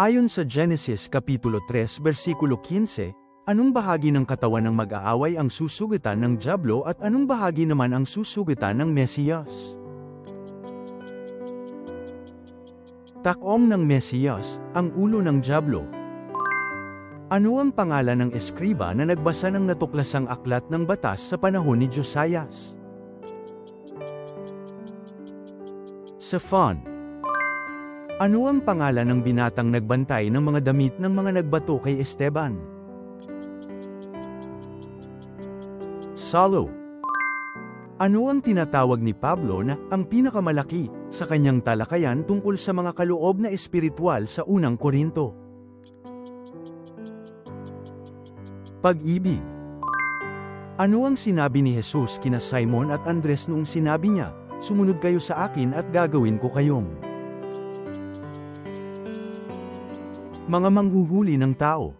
Ayon sa Genesis Kapitulo 3 versikulo 15, anong bahagi ng katawan ng mag-aaway ang susugutan ng Diablo at anong bahagi naman ang susugutan ng Mesiyas? Takom ng Mesiyas, ang ulo ng Diablo. Ano ang pangalan ng eskriba na nagbasa ng natuklasang aklat ng batas sa panahon ni Josias? Safan. Ano ang pangalan ng binatang nagbantay ng mga damit ng mga nagbato kay Esteban? Salo. Ano ang tinatawag ni Pablo na ang pinakamalaki sa kanyang talakayan tungkol sa mga kaloob na espiritual sa unang Korinto? Pag-ibig. Ano ang sinabi ni Jesus kina Simon at Andres noong sinabi niya, Sumunod kayo sa akin at gagawin ko kayong mga manghuhuli ng tao.